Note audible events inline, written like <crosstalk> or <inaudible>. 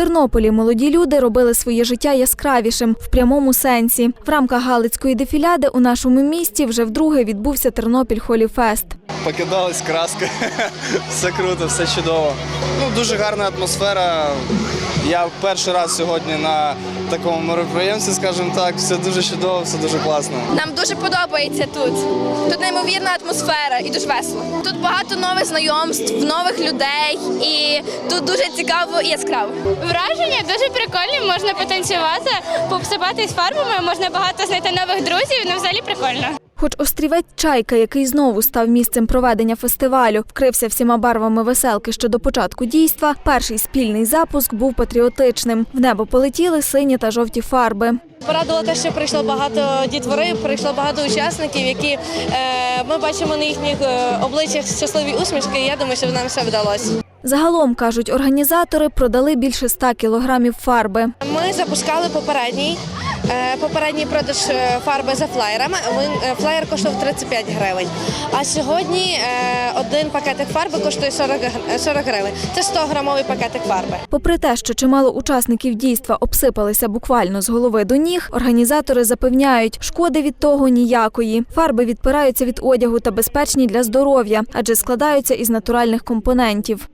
Тернополі молоді люди робили своє життя яскравішим в прямому сенсі. В рамках Галицької дефіляди у нашому місті вже вдруге відбувся Тернопіль Холі Фест. Покидались краски. <laughs> все круто, все чудово. Ну, дуже гарна атмосфера. Я перший раз сьогодні на такому мероприємстві, скажімо так, все дуже чудово, все дуже класно. Нам дуже подобається тут. Тут неймовірна атмосфера і дуже весело. Тут багато нових знайомств, нових людей, і тут дуже цікаво і яскраво. Враження дуже прикольні, можна потанцювати, пообсипатись фарбами, можна багато знайти нових друзів, ну взагалі прикольно. Хоч острівець Чайка, який знову став місцем проведення фестивалю, вкрився всіма барвами веселки ще до початку дійства, перший спільний запуск був патріотичним. В небо полетіли сині та жовті фарби. Порадило те, що прийшло багато дітвори, прийшло багато учасників, які е, ми бачимо на їхніх е, обличчях щасливі усмішки. І я думаю, що нам все вдалося. Загалом кажуть організатори, продали більше 100 кілограмів фарби. Ми запускали попередній. Е, Попередній продаж е, фарби за флаєрами. Е, флаєр коштував 35 гривень. А сьогодні один пакетик фарби коштує 40, 40 гривень. Це 100 грамовий пакетик фарби. Попри те, що чимало учасників дійства обсипалися буквально з голови до ніг, організатори запевняють, шкоди від того ніякої. Фарби відпираються від одягу та безпечні для здоров'я, адже складаються із натуральних компонентів.